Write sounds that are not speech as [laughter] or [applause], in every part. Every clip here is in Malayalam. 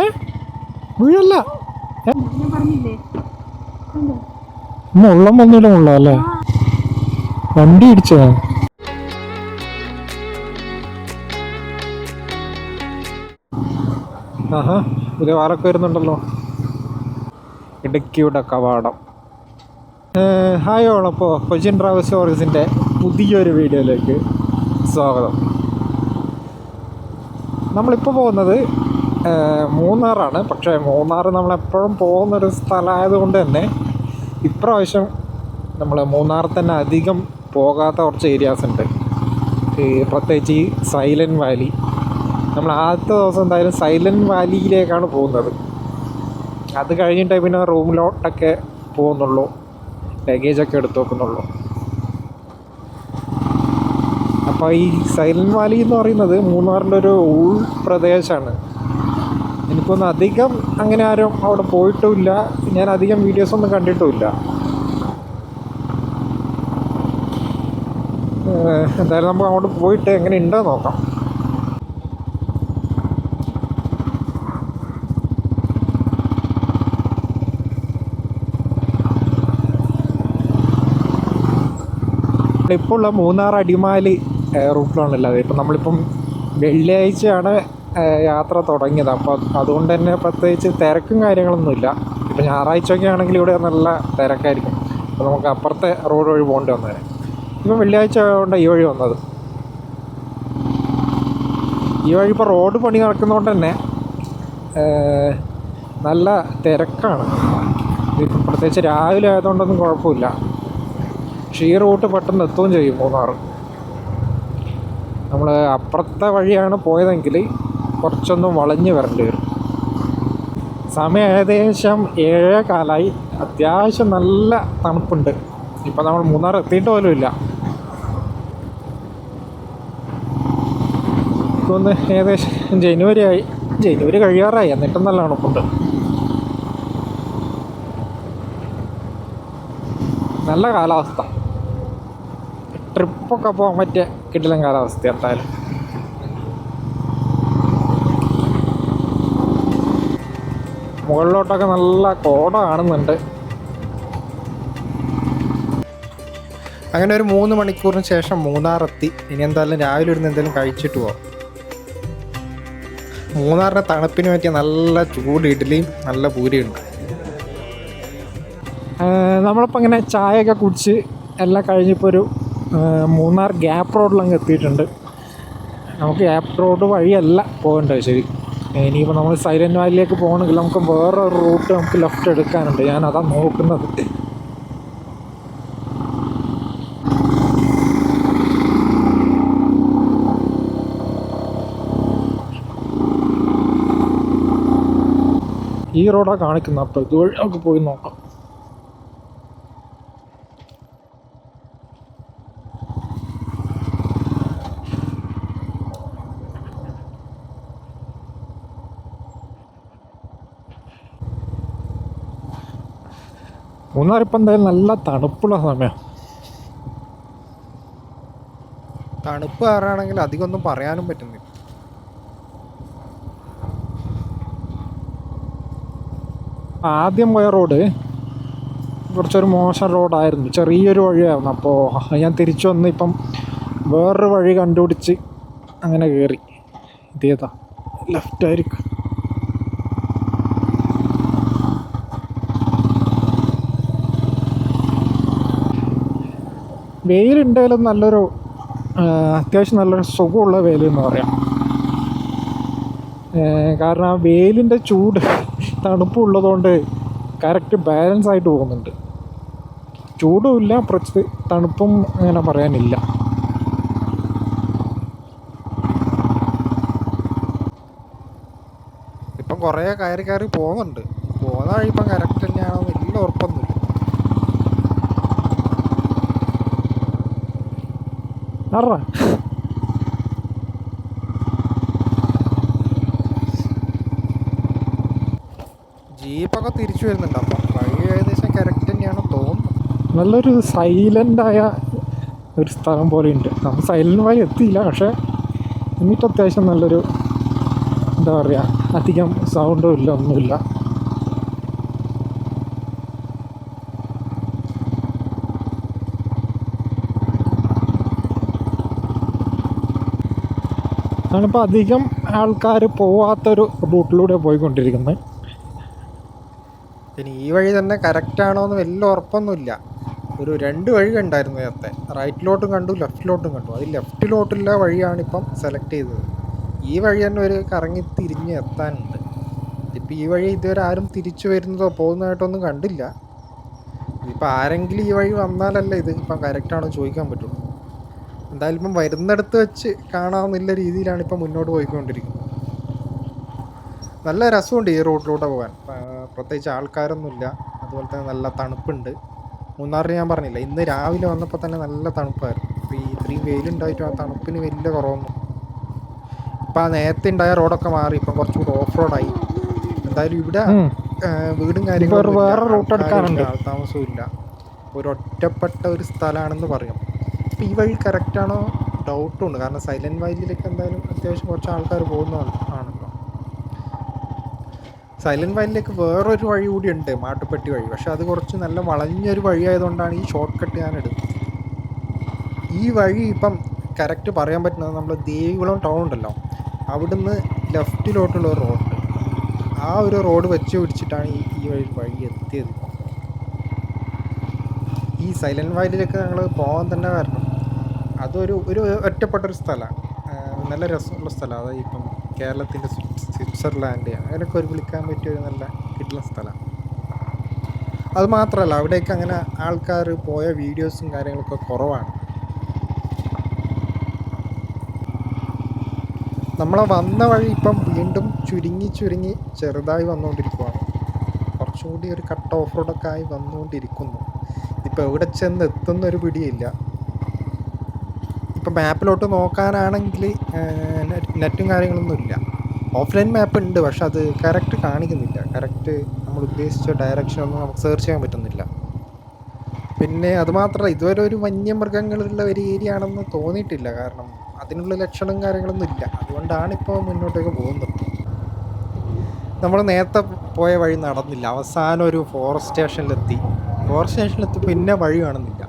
ഏ? വീഴല്ല? മുള്ളം വന്നില്ല മുള്ള അല്ലേ? വണ്ടി ഇടിച്ചോ? ആഹാ ഇത് ആരൊക്കെ വരുന്നുണ്ടല്ലോ. ഇടുക്കിയുടെ കവാടം. ഹായ് ഓളപ്പോൾ കൊച്ചിൻ ട്രാവൽ സ്റ്റോറീസിന്റെ പുതിയൊരു വീഡിയോയിലേക്ക് സ്വാഗതം. നമ്മളിപ്പോൾ പോകുന്നത് മൂന്നാറാണ്. പക്ഷേ മൂന്നാർ നമ്മളെപ്പോഴും പോകുന്നൊരു സ്ഥലമായതുകൊണ്ട് തന്നെ ഇപ്രാവശ്യം നമ്മൾ മൂന്നാർ തന്നെ അധികം പോകാത്ത കുറച്ച് ഏരിയാസ് ഉണ്ട്. ഈ പ്രത്യേകിച്ച് ഈ സൈലന്റ് വാലി. നമ്മൾ ആദ്യത്തെ ദിവസം എന്തായാലും സൈലന്റ് വാലിയിലേക്കാണ് പോകുന്നത്. അത് കഴിഞ്ഞിട്ടേ പിന്നെ റൂമിലോട്ടൊക്കെ പോകുന്നുള്ളൂ. ലഗേജൊക്കെ എടുത്തു വെക്കുന്നുള്ളൂ. അപ്പോൾ ഈ സൈലന്റ് വാലി എന്ന് പറയുന്നത് മൂന്നാറിന്റെ ഒരു ഉൾപ്രദേശമാണ് എനിക്കൊന്നും അധികം അങ്ങനെ ആരും അവിടെ പോയിട്ടുമില്ല. ഞാൻ അധികം വീഡിയോസൊന്നും കണ്ടിട്ടുമില്ല. ഏഹ് എന്തായാലും നമുക്ക് അങ്ങോട്ട് പോയിട്ട് എങ്ങനെ ഉണ്ടോ നോക്കാം. ഇപ്പോൾ ഉള്ള മൂന്നാർ അടിമാലി റൂട്ടിലാണുള്ളത് ഇപ്പം നമ്മളിപ്പം വെള്ളിയാഴ്ചയാണ് യാത്ര തുടങ്ങിയത്. അപ്പോൾ അതുകൊണ്ട് തന്നെ പ്രത്യേകിച്ച് തിരക്കും കാര്യങ്ങളൊന്നുമില്ല ഇപ്പം ഞായറാഴ്ചയൊക്കെ ആണെങ്കിൽ ഇവിടെ നല്ല തിരക്കായിരിക്കും. അപ്പോൾ നമുക്ക് അപ്പുറത്തെ റോഡ് വഴി പോകേണ്ടി വന്നേനെ. ഇപ്പം വെള്ളിയാഴ്ച ആയതുകൊണ്ട് ഈ വഴി വന്നത്. ഈ വഴി ഇപ്പോൾ റോഡ് പണി നടക്കുന്നതുകൊണ്ട് തന്നെ നല്ല തിരക്കാണ്. ഇപ്പം പ്രത്യേകിച്ച് രാവിലെ ആയതുകൊണ്ടൊന്നും കുഴപ്പമില്ല. പക്ഷേ ഈ റൂട്ട് പെട്ടെന്ന് എത്തുകയും ചെയ്യും മൂന്നാർ നമ്മൾ അപ്പുറത്തെ വഴിയാണ് പോയതെങ്കിൽ കുറച്ചൊന്നും വളഞ്ഞ് വരേണ്ടി വരും. സമയം ഏകദേശം ഏഴേ കാലായി. അത്യാവശ്യം നല്ല തണുപ്പുണ്ട്. ഇപ്പം നമ്മൾ മൂന്നാർ എത്തിയിട്ട് പോലും ഇല്ല. ഒന്ന് ഏകദേശം ജനുവരി ആയി. ജനുവരി കഴിയാറായി. എന്നിട്ടും നല്ല തണുപ്പുണ്ട്. നല്ല കാലാവസ്ഥ. ട്രിപ്പൊക്കെ പോകാൻ പറ്റിയ കിട്ടില്ല കാലാവസ്ഥ എന്തായാലും. മുകളിലോട്ടൊക്കെ നല്ല കോട കാണുന്നുണ്ട്. അങ്ങനെ ഒരു മൂന്ന് മണിക്കൂറിന് ശേഷം മൂന്നാറെത്തി. ഇനി എന്തായാലും രാവിലെ ഇരുന്ന് എന്തെങ്കിലും കഴിച്ചിട്ട് പോവാം. മൂന്നാറിന്റെ തണുപ്പിന് പറ്റിയ നല്ല ചൂട് ഇഡ്ഡലിയും നല്ല പൂരിയുണ്ട്. നമ്മളിപ്പോൾ ഇങ്ങനെ ചായയൊക്കെ കുടിച്ച് എല്ലാം കഴിഞ്ഞിപ്പോൾ ഒരു മൂന്നാർ ഗ്യാപ്പ് റോഡിലങ്ങ് എത്തിയിട്ടുണ്ട്. നമുക്ക് ഗ്യാപ്പ് റോഡ് വഴിയല്ല പോകേണ്ടത് ശരി. ഇനിയിപ്പോൾ നമ്മൾ സൈലന്റ് വാലിയിലേക്ക് പോകണമെങ്കിൽ നമുക്ക് വേറൊരു റൂട്ട് നമുക്ക് ലെഫ്റ്റ് എടുക്കാനുണ്ട്. ഞാൻ അതാ നോക്കുന്നത്. ഈ റോഡാണ് കാണിക്കുന്നത്. അപ്പോൾ ഇതുവഴി നമുക്ക് പോയി നോക്കാം. മൂന്നാർ ഇപ്പം എന്തായാലും നല്ല തണുപ്പുള്ള സമയം. തണുപ്പ് കയറാണെങ്കിൽ അധികം ഒന്നും പറയാനും പറ്റുന്നില്ല. ആദ്യം പോയ റോഡ് കുറച്ചൊരു മോശം റോഡായിരുന്നു. ചെറിയൊരു വഴിയായിരുന്നു. അപ്പോൾ ഞാൻ തിരിച്ചു വന്ന് ഇപ്പം വേറൊരു വഴി കണ്ടുപിടിച്ച് അങ്ങനെ കയറി ഇതേതാ? ലെഫ്റ്റ് ആയിരിക്കും. വെയിലുണ്ടെങ്കിലും നല്ലൊരു അത്യാവശ്യം നല്ലൊരു സുഖമുള്ള വെയിൽ എന്ന് പറയാം കാരണം ആ വെയിലിന്റെ ചൂട് തണുപ്പുള്ളതുകൊണ്ട് കറക്റ്റ് ബാലൻസ് ആയിട്ട് പോകുന്നുണ്ട്. ചൂടുമില്ല പ്രത്യേക തണുപ്പും അങ്ങനെ പറയാനില്ല. ഇപ്പം കുറേ കയറി കയറി പോകുന്നുണ്ട്. പോകുന്ന വഴി ഇപ്പം കറക്റ്റ് തന്നെയാണോ വലിയ ഉറപ്പൊന്നുമില്ല ആറാ ജീപ്പൊക്കെ തിരിച്ചു വരുന്നുണ്ട്. അപ്പം വഴി ഏകദേശം കറക്റ്റ് തന്നെയാണ് തോന്നുന്നു. നല്ലൊരു സൈലന്റ് ആയ ഒരു സ്ഥലം പോലെ ഉണ്ട്. നമ്മൾ സൈലന്റ് വഴി എത്തിയില്ല. പക്ഷേ എന്നിട്ട് അത്യാവശ്യം നല്ലൊരു എന്താ പറയുക അധികം സൗണ്ടും ഇല്ല ഒന്നുമില്ല. ഞാനിപ്പോൾ അധികം ആൾക്കാർ പോവാത്തൊരു റൂട്ടിലൂടെ പോയിക്കൊണ്ടിരിക്കുന്നത് പിന്നെ ഈ വഴി തന്നെ കറക്റ്റ് ആണോ എന്ന് വലിയ ഉറപ്പൊന്നുമില്ല ഒരു രണ്ട് വഴി കണ്ടായിരുന്നു നേരത്തെ. റൈറ്റിലോട്ടും കണ്ടു ലെഫ്റ്റിലോട്ടും കണ്ടു. അത് ലെഫ്റ്റിലോട്ടുള്ള വഴിയാണ് ഇപ്പം സെലക്ട് ചെയ്തത്. ഈ വഴി തന്നെ ഒരു കറങ്ങി തിരിഞ്ഞ് എത്താനുണ്ട്. ഇപ്പം ഈ വഴി ഇതുവരെ ആരും തിരിച്ചു വരുന്നതോ പോകുന്നതായിട്ടൊന്നും കണ്ടില്ല. ഇപ്പം ആരെങ്കിലും ഈ വഴി വന്നാലല്ലേ ഇത് ഇപ്പം കറക്റ്റ് ആണോ ചോദിക്കാൻ പറ്റുള്ളൂ. എന്തായാലും ഇപ്പം വരുന്നിടത്ത് വെച്ച് കാണാവുന്നില്ല രീതിയിലാണ് ഇപ്പം മുന്നോട്ട് പോയിക്കൊണ്ടിരിക്കുന്നത്. നല്ല രസമുണ്ട് ഈ റോഡിലൂടെ പോകാൻ. പ്രത്യേകിച്ച് ആൾക്കാരൊന്നുമില്ല. അതുപോലെ തന്നെ നല്ല തണുപ്പുണ്ട്. മൂന്നാറിന് ഞാൻ പറഞ്ഞില്ല ഇന്ന് രാവിലെ വന്നപ്പോൾ തന്നെ നല്ല തണുപ്പായിരുന്നു. അപ്പോൾ ഈ ഇത്രയും വെയിലുണ്ടായിട്ടും ആ തണുപ്പിന് വലിയ കുറവൊന്നും ഇപ്പം ആ നേരത്തെ ഉണ്ടായ റോഡൊക്കെ മാറി ഇപ്പം കുറച്ചുകൂടി ഓഫ് റോഡായി എന്തായാലും ഇവിടെ വീടും കാര്യങ്ങളും വേറെ റൂട്ട് എടുക്കാനുണ്ട്. താമസവും ഇല്ല ഒരു ഒറ്റപ്പെട്ട ഒരു സ്ഥലമാണെന്ന് പറയും. അപ്പം ഈ വഴി കറക്റ്റാണോ ഡൗട്ടും ഉണ്ട്. കാരണം സൈലന്റ് വാലിയിലേക്ക് എന്തായാലും അത്യാവശ്യം കുറച്ച് ആൾക്കാർ പോകുന്നതാണ് ആണല്ലോ. സൈലന്റ് വാലിയിലേക്ക് വേറൊരു വഴി കൂടി ഉണ്ട്. മാട്ടുപ്പെട്ടി വഴി. പക്ഷെ അത് കുറച്ച് നല്ല വളഞ്ഞൊരു വഴി ആയതുകൊണ്ടാണ് ഈ ഷോർട്ട് കട്ട് ഞാൻ എടുത്തത്. ഈ വഴി ഇപ്പം കറക്റ്റ് പറയാൻ പറ്റുന്നത് നമ്മൾ ദേവികുളം ടൗൺ ഉണ്ടല്ലോ. അവിടുന്ന് ലെഫ്റ്റിലോട്ടുള്ള ഒരു റോഡ് ആ ഒരു റോഡ് വെച്ച് പിടിച്ചിട്ടാണ് ഈ ഈ വഴി വഴി എത്തിയത്. ഈ സൈലന്റ് വാലിയിലേക്ക് ഞങ്ങൾ പോകാൻ തന്നെ കാരണം അതൊരു ഒരു ഒറ്റപ്പെട്ട ഒരു സ്ഥലമാണ് നല്ല രസമുള്ള സ്ഥലമാണ് അതായത് ഇപ്പം കേരളത്തിന്റെ സ്വിറ്റ്സർലാൻഡ് അങ്ങനെയൊക്കെ ഒരു വിളിക്കാൻ പറ്റിയ ഒരു നല്ല കിട്ടുന്ന സ്ഥലമാണ് അത് മാത്രമല്ല അവിടേക്ക് അങ്ങനെ ആൾക്കാർ പോയ വീഡിയോസും കാര്യങ്ങളൊക്കെ കുറവാണ്. നമ്മളെ വന്ന വഴി ഇപ്പം വീണ്ടും ചുരുങ്ങി ചുരുങ്ങി ചെറുതായി വന്നുകൊണ്ടിരിക്കുകയാണ് കുറച്ചുകൂടി ഒരു കട്ട് ഓഫ് റോഡൊക്കെ ആയി വന്നുകൊണ്ടിരിക്കുന്നു. ഇപ്പം എവിടെ ചെന്ന് എത്തുന്നൊരു പിടിയില്ല. ഇപ്പം മാപ്പിലോട്ട് നോക്കാനാണെങ്കിൽ നെറ്റും കാര്യങ്ങളൊന്നും ഇല്ല. ഓഫ്ലൈൻ മാപ്പ് ഉണ്ട് പക്ഷെ അത് കറക്റ്റ് കാണിക്കുന്നില്ല. കറക്റ്റ് നമ്മൾ ഉദ്ദേശിച്ച ഡയറക്ഷൻ ഒന്നും നമുക്ക് സെർച്ച് ചെയ്യാൻ പറ്റുന്നില്ല. പിന്നെ അതുമാത്രമല്ല ഇതുവരെ ഒരു വന്യമൃഗങ്ങളുള്ള ഒരു ഏരിയ ആണെന്ന് തോന്നിയിട്ടില്ല. കാരണം അതിനുള്ള ലക്ഷണവും കാര്യങ്ങളൊന്നും ഇല്ല. അതുകൊണ്ടാണ് ഇപ്പോൾ മുന്നോട്ടേക്ക് പോകുന്നത്. നമ്മൾ നേരത്തെ പോയ വഴി നടന്നില്ല. അവസാനം ഒരു ഫോറസ്റ്റ് സ്റ്റേഷനിലെത്തി ഫോറസ്റ്റ് സ്റ്റേഷനിലെത്തി പിന്നെ വഴി കാണുന്നില്ല.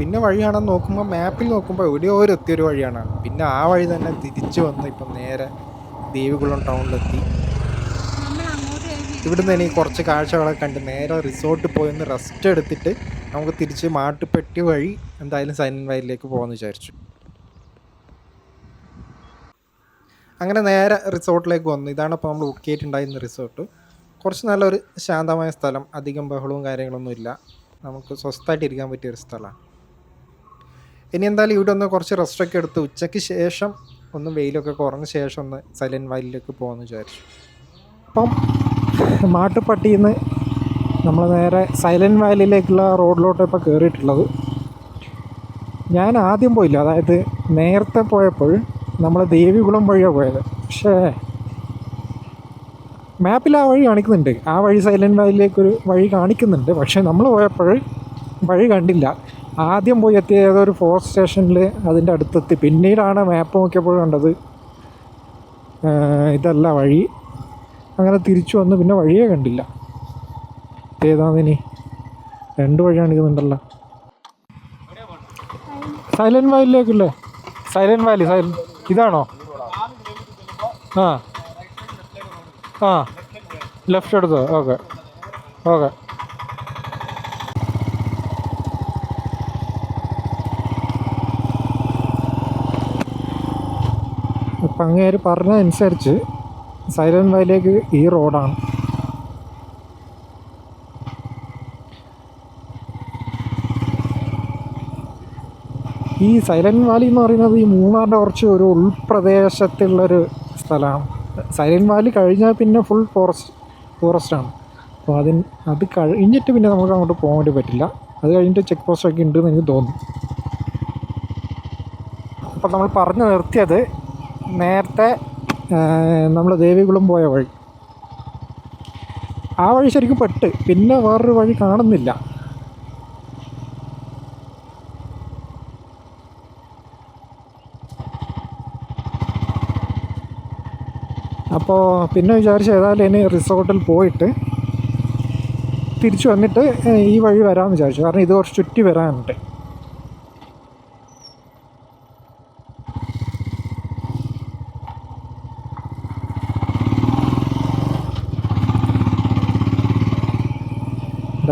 പിന്നെ വഴിയാണെന്ന് നോക്കുമ്പോൾ മാപ്പിൽ നോക്കുമ്പോൾ എവിടെയോ ഒരു എത്തിയൊരു വഴിയാണ്. പിന്നെ ആ വഴി തന്നെ തിരിച്ചു വന്ന് ഇപ്പം നേരെ ദേവികുളം ടൗണിലെത്തി ഇവിടുന്ന് ഇനി കുറച്ച് കാഴ്ചകളൊക്കെ കണ്ട് നേരെ റിസോർട്ടിൽ പോയി ഒന്ന് റെസ്റ്റ് എടുത്തിട്ട് നമുക്ക് തിരിച്ച് മാട്ടുപ്പെട്ടി വഴി എന്തായാലും സൈലന്റ് വയലിലേക്ക് പോകാമെന്ന് വിചാരിച്ചു. അങ്ങനെ നേരെ റിസോർട്ടിലേക്ക് വന്നു. ഇതാണ് ഇപ്പോൾ നമ്മൾ ബുക്ക് ചെയ്തിട്ടുണ്ടായിരുന്ന റിസോർട്ട് കുറച്ച് നല്ലൊരു ശാന്തമായ സ്ഥലം. അധികം ബഹളവും കാര്യങ്ങളൊന്നുമില്ല നമുക്ക് സ്വസ്ഥമായിട്ട് ഇരിക്കാൻ പറ്റിയ ഒരു സ്ഥലമാണ്. ഇനി എന്തായാലും ഇവിടെ ഒന്ന് കുറച്ച് റെസ്റ്റൊക്കെ എടുത്ത് ഉച്ചയ്ക്ക് ശേഷം ഒന്ന് വെയിലൊക്കെ കുറഞ്ഞ ശേഷം ഒന്ന് സൈലന്റ് വയലിലേക്ക് പോകാമെന്ന് വിചാരിച്ചു. അപ്പം മാട്ടുപ്പട്ടിയിൽ നിന്ന് നമ്മൾ നേരെ സൈലന്റ് വാലിയിലേക്കുള്ള റോഡിലോട്ട് ഇപ്പോൾ കയറിയിട്ടുള്ളത് ഞാൻ ആദ്യം പോയില്ല. അതായത് നേരത്തെ പോയപ്പോൾ നമ്മൾ ദേവികുളം വഴിയാണ് പോയത്. പക്ഷേ മാപ്പിൽ ആ വഴി കാണിക്കുന്നുണ്ട്. ആ വഴി സൈലന്റ് വാലിയിലേക്കൊരു വഴി കാണിക്കുന്നുണ്ട്. പക്ഷേ നമ്മൾ പോയപ്പോൾ വഴി കണ്ടില്ല. ആദ്യം പോയി എത്തിയ ഏതൊരു ഫോറസ്റ്റ് സ്റ്റേഷനിൽ അതിന്റെ അടുത്തെത്തി. പിന്നീടാണ് മാപ്പ് നോക്കിയപ്പോൾ കണ്ടത് ഇതല്ല വഴി. അങ്ങനെ തിരിച്ചു വന്ന് പിന്നെ വഴിയേ കണ്ടില്ല. ഏതാന്നിനി? രണ്ട് വഴി കാണിക്കുന്നുണ്ടല്ലോ. സൈലന്റ് വാലിയിലേക്കല്ലേ സൈലന്റ് വാലി സൈല ഇതാണോ? ആ. ആ. ലെഫ്റ്റ് എടുത്തോ ഓക്കെ ഓക്കെ അപ്പം അങ്ങേര് പറഞ്ഞതനുസരിച്ച് സൈലന്റ് വാലിയിലേക്ക് ഈ റോഡാണ്. ഈ സൈലന്റ് വാലി എന്ന് പറയുന്നത് ഈ മൂന്നാറിന്റെ കുറച്ച് ഒരു ഉൾപ്രദേശത്തുള്ളൊരു സ്ഥലമാണ്. സൈലന്റ് വാലി കഴിഞ്ഞാൽ പിന്നെ ഫുൾ ഫോറസ്റ്റ് ഫോറസ്റ്റാണ് അപ്പോൾ അതിന് അത് കഴിഞ്ഞിട്ട് പിന്നെ നമുക്ക് അങ്ങോട്ട് പോകാൻ വേണ്ടി പറ്റില്ല. അത് കഴിഞ്ഞിട്ട് ചെക്ക് പോസ്റ്റൊക്കെ ഉണ്ടെന്ന് എനിക്ക് തോന്നുന്നു. അപ്പം നമ്മൾ പറഞ്ഞു നിർത്തിയത് നേരത്തെ നമ്മൾ ദേവികുളം പോയ വഴി. ആ വഴി ശരിക്കും പെട്ട്. പിന്നെ വേറൊരു വഴി കാണുന്നില്ല. അപ്പോൾ പിന്നെ വിചാരിച്ചു ഏതായാലും ഇനി റിസോർട്ടിൽ പോയിട്ട് തിരിച്ചു വന്നിട്ട് ഈ വഴി വരാമെന്ന് വിചാരിച്ചു. കാരണം ഇത് കുറച്ച് ചുറ്റി വരാനുണ്ട്.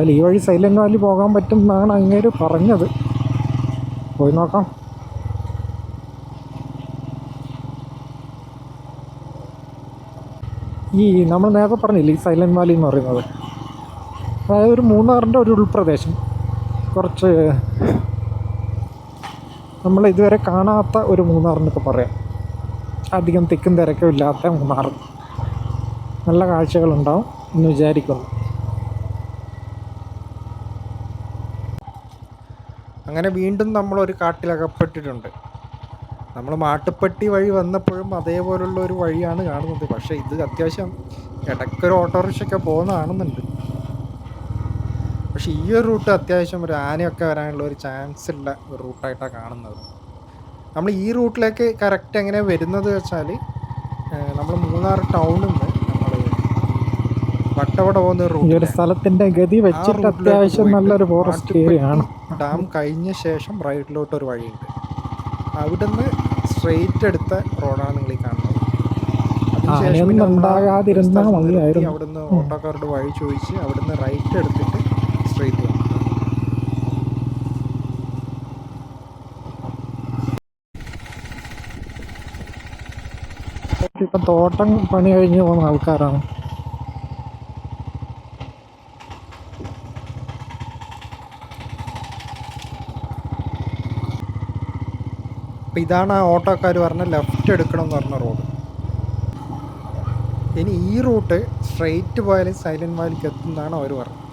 എന്തായാലും ഈ വഴി സൈലന്റ് വാലി പോകാൻ പറ്റും എന്നാണ് അങ്ങേര് പറഞ്ഞത്. പോയി നോക്കാം. ഈ നമ്മൾ നേരത്തെ പറഞ്ഞില്ലേ ഈ സൈലന്റ് വാലി എന്ന് പറയുന്നത്? അതായത് ഒരു മൂന്നാറിന്റെ ഒരു ഉൾപ്രദേശം. കുറച്ച് നമ്മൾ ഇതുവരെ കാണാത്ത ഒരു മൂന്നാറെന്നൊക്കെ പറയാം. അധികം തിക്കും തിരക്കും ഇല്ലാത്ത മൂന്നാർ. നല്ല കാഴ്ചകളുണ്ടാവും എന്ന് വിചാരിക്കുന്നു. അങ്ങനെ വീണ്ടും നമ്മളൊരു കാട്ടിലകപ്പെട്ടിട്ടുണ്ട്. നമ്മൾ മാട്ടുപ്പെട്ടി വഴി വന്നപ്പോഴും അതേപോലുള്ള ഒരു വഴിയാണ് കാണുന്നത്. പക്ഷേ ഇത് അത്യാവശ്യം ഇടയ്ക്കൊരു ഓട്ടോറിക്ഷയൊക്കെ പോകുന്ന കാണുന്നുണ്ട്. പക്ഷേ ഈ ഒരു റൂട്ട് അത്യാവശ്യം ഒരു ആനയൊക്കെ വരാനുള്ള ഒരു ചാൻസ് ഉള്ള ഒരു റൂട്ടായിട്ടാണ് കാണുന്നത്. നമ്മൾ ഈ റൂട്ടിലേക്ക് കറക്റ്റ് എങ്ങനെ വരുന്നത് വെച്ചാൽ നമ്മൾ മൂന്നാർ ടൗണിൽ നിന്ന് വട്ടവട പോകുന്ന ഒരു ഈ ഒരു റൂട്ട് സ്ഥലത്തിന്റെ ഗതി വെച്ചിട്ട് അത്യാവശ്യം നല്ലൊരു ഫോറസ്റ്റ് ഏരിയ ആണ്. ഡാം കഴിഞ്ഞ ശേഷം റൈറ്റിലോട്ട് ഒരു വഴിയുണ്ട്. അവിടുന്ന് സ്ട്രെയിറ്റ് എടുത്ത റോഡാണ് നിങ്ങൾ ഈ കാണുന്നത്. അതിനുശേഷം മതിയായിരുന്നു. അവിടുന്ന് ഓട്ടോക്കാരോട് വഴി ചോദിച്ച് അവിടുന്ന് റൈറ്റ് എടുത്തിട്ട് സ്ട്രെയിറ്റ് വന്നു. ഇപ്പം തോട്ടം പണി കഴിഞ്ഞ് പോകുന്ന ആൾക്കാരാണ്. അപ്പം ഇതാണ് ആ ഓട്ടോക്കാർ പറഞ്ഞ ലെഫ്റ്റ് എടുക്കണം എന്ന് പറഞ്ഞ റോഡ് ഇനി ഈ റൂട്ട് സ്ട്രെയിറ്റ് പോയാലും സൈലന്റ് വാലിക്ക് എത്തുന്നതാണ് അവർ പറഞ്ഞത്.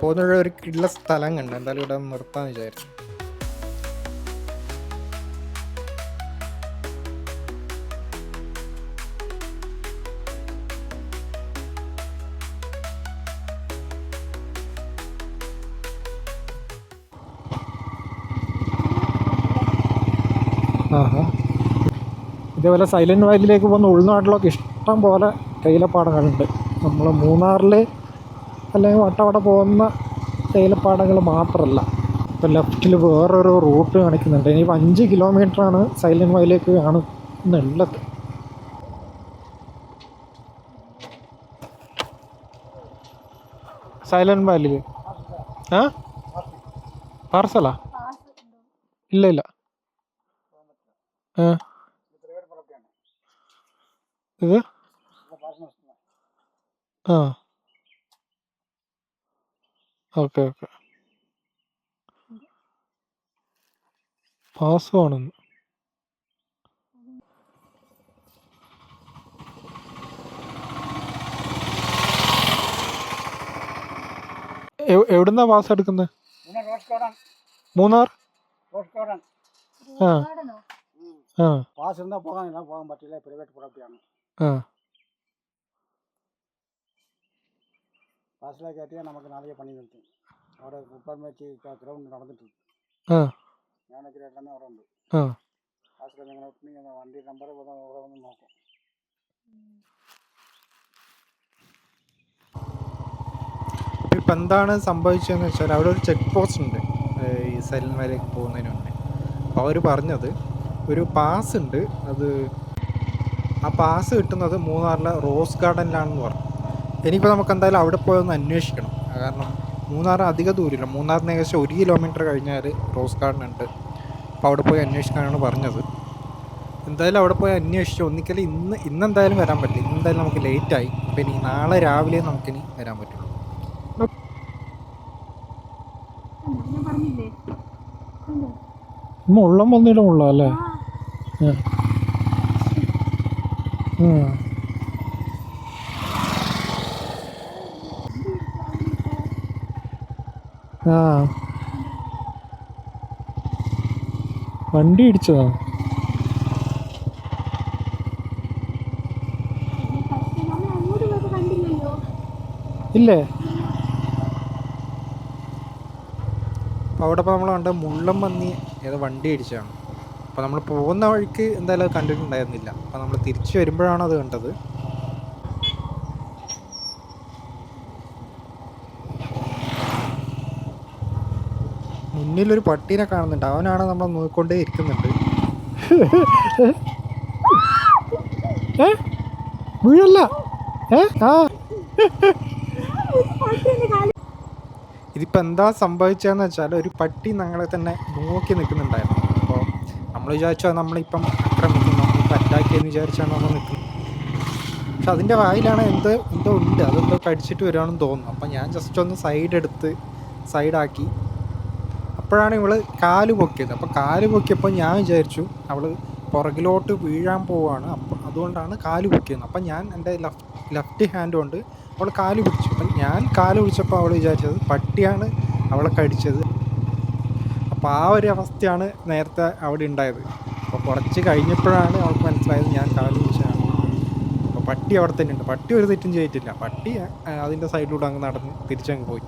പോകുന്ന ഒരു കിള്ള സ്ഥലം കണ്ട്. എന്തായാലും ഇവിടെ നിർത്താമെന്ന് നിർത്താന്ന് ഇതേപോലെ സൈലന്റ് വാലിയിലേക്ക് പോകുന്ന ഉൾനാട്ടിലൊക്കെ ഇഷ്ടം പോലെ തേയിലപ്പാടങ്ങളുണ്ട്. നമ്മൾ മൂന്നാറിൽ അല്ലെങ്കിൽ വട്ടവട പോകുന്ന തേയിലപ്പാടങ്ങൾ മാത്രമല്ല ഇപ്പോൾ ലെഫ്റ്റിൽ വേറൊരു റൂട്ട് കാണിക്കുന്നുണ്ട്. ഇനിയിപ്പോൾ അഞ്ച് കിലോമീറ്ററാണ് സൈലന്റ് വാലിയിലേക്ക് കാണുന്നുള്ളത്. സൈലന്റ് വാലിയിൽ ആ? പാർസലാ? ഇല്ല ഇല്ല. ഇത്? ആ. Okay okay. പാസ് വേണമെന്ന് എവ്- എവിടുന്നാ പാസ് എടുക്കുന്നത് മൂന്നാർ? ആ. பாஸ் இருந்தால் போகலாம் இல்லை போக மாட்டில்ல ப்ரைவேட் ப்ராப்பர்ட்டியான ആ பாஸில் கேட்டியா நமக்கு நாளைக்கே பண்ணி கொடுத்து അവിടെ കുപ്പർമേച്ചി ഗ്രൗണ്ട് നടന്നിട്ട് ആ ഞാൻ ഇച്ചിരി തന്നെ അവിടെ ഉണ്ട് ആ പാസിൽ നിങ്ങൾ ഒട്ടുണ്ടെങ്കിൽ വണ്ടി നമ്പർ ഇവിടെ വന്ന് നോക്കും ഇപ്പം എന്താണ് സംഭവിച്ചതെന്ന് വെച്ചാൽ അവിടെ ഒരു ചെക്ക് പോസ്റ്റ് ഉണ്ട് ഏഹ് ഈ സൈലന്റ് വാലിലേക്ക് പോകുന്നതിന് മുന്നേ അപ്പോൾ അവർ പറഞ്ഞത് ഒരു പാസ് ഉണ്ട്. അത് ആ പാസ് കിട്ടുന്നത് മൂന്നാറിലെ റോസ് ഗാർഡനിലാണെന്ന് പറഞ്ഞു. ഇനിയിപ്പോൾ നമുക്ക് എന്തായാലും അവിടെ പോയി ഒന്ന് അന്വേഷിക്കണം. കാരണം മൂന്നാർ അധിക ദൂരമില്ല. മൂന്നാറിന് ഏകദേശം ഒരു കിലോമീറ്റർ കഴിഞ്ഞാൽ റോസ് ഗാർഡൻ ഉണ്ട്. അപ്പോൾ അവിടെ പോയി അന്വേഷിക്കാനാണ് പറഞ്ഞത്. എന്തായാലും അവിടെ പോയി അന്വേഷിച്ചു ഒന്നിക്കൽ ഇന്ന് ഇന്നെന്തായാലും വരാൻ പറ്റില്ല. ഇന്ന് എന്തായാലും നമുക്ക് ലേറ്റായി അപ്പോൾ ഇനി നാളെ രാവിലെ നമുക്കിനി വരാൻ പറ്റുള്ളൂ. ഉള്ളം വന്നിട്ട് മുള്ള അല്ലേ? ആ. വണ്ടി ഇടിച്ചോ ഇല്ലേ? അവിടെ ഇപ്പോൾ നമ്മൾ കണ്ട മുള്ളം പന്നി ഏതോ വണ്ടി അടിച്ചാണ് അപ്പോൾ നമ്മൾ പോകുന്ന വഴിക്ക് എന്തായാലും അത് കണ്ടിട്ടുണ്ടായിരുന്നില്ല. അപ്പോൾ നമ്മൾ തിരിച്ചു വരുമ്പോഴാണ് അത് കണ്ടത്. മുന്നിലൊരു പട്ടീനെ കാണുന്നുണ്ട്. അവനാണ് നമ്മൾ നോക്കിക്കൊണ്ടേ ഇരിക്കുന്നുണ്ട്. ഏ? വീഴല്ല ഏ? ആ. ഇതിപ്പോൾ എന്താ സംഭവിച്ചെന്ന് വെച്ചാൽ ഒരു പട്ടി ഞങ്ങളെ തന്നെ നോക്കി നിൽക്കുന്നുണ്ടായിരുന്നു. നമ്മൾ വിചാരിച്ചു അത് നമ്മളിപ്പം ആക്രമിക്കുന്നു നമുക്ക് അറ്റാക്ക് ചെയ്യുന്ന വിചാരിച്ചാണ് നമ്മൾ നിൽക്കുന്നത് പക്ഷെ അതിന്റെ വായിലാണ് എന്ത് എന്തോ ഉണ്ട്. അതെന്തോ കടിച്ചിട്ട് വരുവാണെന്ന് തോന്നുന്നു. അപ്പം ഞാൻ ജസ്റ്റ് ഒന്ന് സൈഡ് എടുത്ത് സൈഡാക്കി അപ്പോഴാണ് ഇവൾ കാൽ പൊക്കിയത്. അപ്പോൾ കാൽ പൊക്കിയപ്പോൾ ഞാൻ വിചാരിച്ചു അവൾ പുറകിലോട്ട് വീഴാൻ പോവാണ്. അപ്പം അതുകൊണ്ടാണ് കാൽ പൊക്കിയത്. അപ്പം ഞാൻ എന്റെ ലെഫ്റ്റ് ലെഫ്റ്റ് ഹാൻഡ് കൊണ്ട് അവൾ കാൽ പിടിച്ചു. അപ്പം ഞാൻ കാൽ പിടിച്ചപ്പോൾ അവൾ വിചാരിച്ചത് പട്ടിയാണ് അവളെ കടിച്ചത്. അപ്പോൾ ആ ഒരു അവസ്ഥയാണ് നേരത്തെ അവിടെ ഉണ്ടായത്. അപ്പോൾ കുറച്ച് കഴിഞ്ഞപ്പോഴാണ് അവൾക്ക് മനസ്സിലായത് ഞാൻ കാൽ പിടിച്ചതാണ് അപ്പോൾ പട്ടി അവിടെ തന്നെ ഉണ്ട്. പട്ടി ഒരു തെറ്റും ചെയ്തിട്ടില്ല. പട്ടി അതിന്റെ സൈഡിലൂടെ അങ്ങ് നടന്ന് തിരിച്ചങ്ങ് പോയി.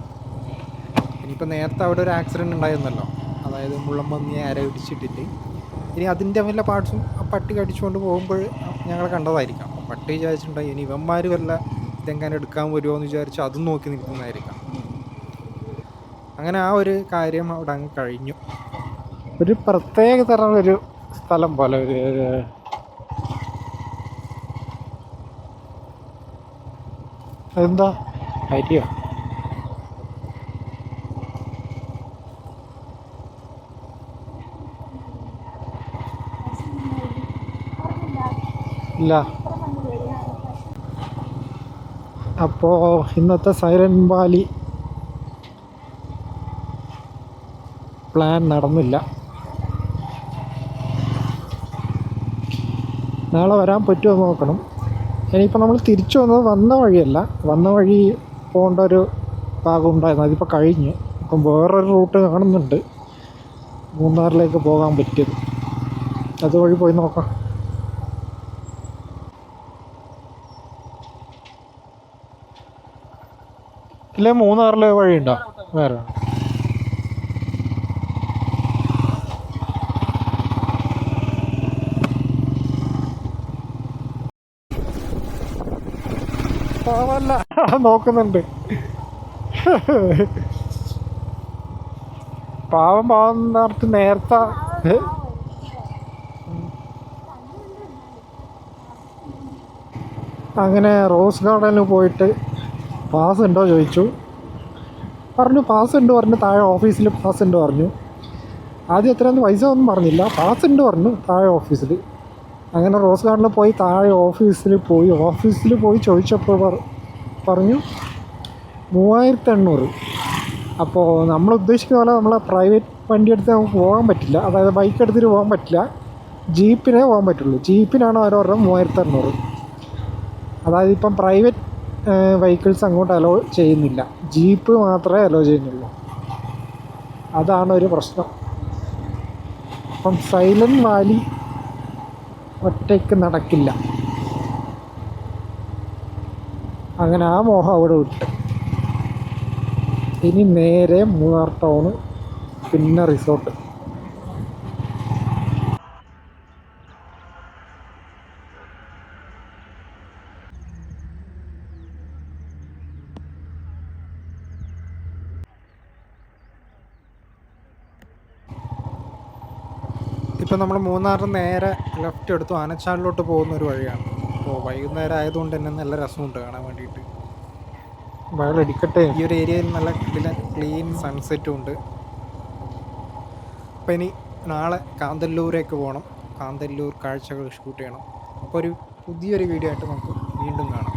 ഇനിയിപ്പോൾ നേരത്തെ അവിടെ ഒരു ആക്സിഡന്റ് ഉണ്ടായിരുന്നല്ലോ. അതായത് മുള്ളമ്പന്നിയെ അര ഇടിച്ചിട്ടിട്ട്. ഇനി അതിന്റെ വല്ല പാർട്സും ആ പട്ടി കടിച്ചുകൊണ്ട് പോകുമ്പോൾ ഞങ്ങൾ കണ്ടതായിരിക്കാം. പട്ടി വിചാരിച്ചിട്ടുണ്ടായി ഇനി ഇവന്മാർ വല്ല ഇതെങ്ങനെ എടുക്കാൻ വരുമോ എന്ന് വിചാരിച്ച് അതും നോക്കി നിൽക്കുന്നതായിരിക്കാം. അങ്ങനെ ആ ഒരു കാര്യം അവിടെ അങ്ങ് കഴിഞ്ഞു. ഒരു പ്രത്യേക തരം ഒരു സ്ഥലം പോലെ ഒരു എന്താ അരിയോ ഇല്ല. അപ്പോൾ ഇന്നത്തെ സൈലന്റ് വാലി പ്ലാൻ നടന്നില്ല. നാളെ വരാൻ പറ്റുമോ നോക്കണം. ഇനിയിപ്പോൾ നമ്മൾ തിരിച്ചു വന്നത് വന്ന വഴിയല്ല. വന്ന വഴി പോകേണ്ട ഒരു ഭാഗം ഉണ്ടായിരുന്നു. അതിപ്പോൾ കഴിഞ്ഞു. അപ്പം വേറൊരു റൂട്ട് കാണുന്നുണ്ട്. മൂന്നാറിലേക്ക് പോകാൻ പറ്റിയത്. അതുവഴി പോയി നോക്കാം. ഇല്ലേ മൂന്നാറിലെ വഴിയുണ്ടോ? വേറെ. [laughs] നോക്കുന്നുണ്ട്. പാവം പാവം നേരത്തെ നേരത്തെ അങ്ങനെ റോസ് ഗാർഡനിൽ പോയിട്ട് പാസ് ഉണ്ടോ ചോദിച്ചു. പറഞ്ഞു പാസ് ഉണ്ട് പറഞ്ഞു. താഴെ ഓഫീസിൽ പാസ് ഉണ്ട് പറഞ്ഞു. ആദ്യം എത്ര പൈസ ഒന്നും പറഞ്ഞില്ല. പാസ് ഉണ്ട് പറഞ്ഞു താഴെ ഓഫീസിൽ. അങ്ങനെ റോസ് ഗാർഡനിൽ പോയി താഴെ ഓഫീസിൽ പോയി. ഓഫീസിൽ പോയി ചോദിച്ചപ്പോൾ പറഞ്ഞു. മൂവായിരത്തി എണ്ണൂറ് അപ്പോൾ നമ്മൾ ഉദ്ദേശിക്കുന്ന പോലെ നമ്മൾ പ്രൈവറ്റ് വണ്ടി എടുത്ത് നമുക്ക് പോകാൻ പറ്റില്ല. അതായത് ബൈക്ക് എടുത്തിട്ട് പോകാൻ പറ്റില്ല. ജീപ്പിനേ പോകാൻ പറ്റുള്ളൂ. ജീപ്പിനാണ് ഓരോരോ മൂവായിരത്തി എണ്ണൂറ് അതായത് ഇപ്പം പ്രൈവറ്റ് വെഹിക്കിൾസ് അങ്ങോട്ട് അലോ ചെയ്യുന്നില്ല. ജീപ്പ് മാത്രമേ അലോ ചെയ്യുന്നുള്ളൂ. അതാണ് ഒരു പ്രശ്നം. അപ്പം സൈലന്റ് വാലി ഒറ്റയ്ക്ക് നടക്കില്ല. അങ്ങനെ ആ മോഹം അവിടെ വിട്ടു ഇനി നേരെ മൂന്നാർ ടൗണ് പിന്നെ റിസോർട്ട് ഇപ്പം നമ്മൾ മൂന്നാറിന് നേരെ ലെഫ്റ്റ് എടുത്തു ആനച്ചാലിലോട്ട് പോകുന്ന ഒരു വഴിയാണ്. അപ്പോൾ വൈകുന്നേരം ആയതുകൊണ്ട് തന്നെ നല്ല രസമുണ്ട് കാണാൻ വേണ്ടിയിട്ട്. വയലടിക്കട്ടെ ഈ ഒരു ഏരിയയിൽ നല്ല ക്ലീൻ സൺസെറ്റും ഉണ്ട്. അപ്പോൾ ഇനി നാളെ കാന്തല്ലൂരേക്ക് പോകണം. കാന്തല്ലൂർ കാഴ്ചകൾ ഷൂട്ട് ചെയ്യണം. അപ്പോൾ ഒരു പുതിയൊരു വീഡിയോ ആയിട്ട് നമുക്ക് വീണ്ടും കാണാം.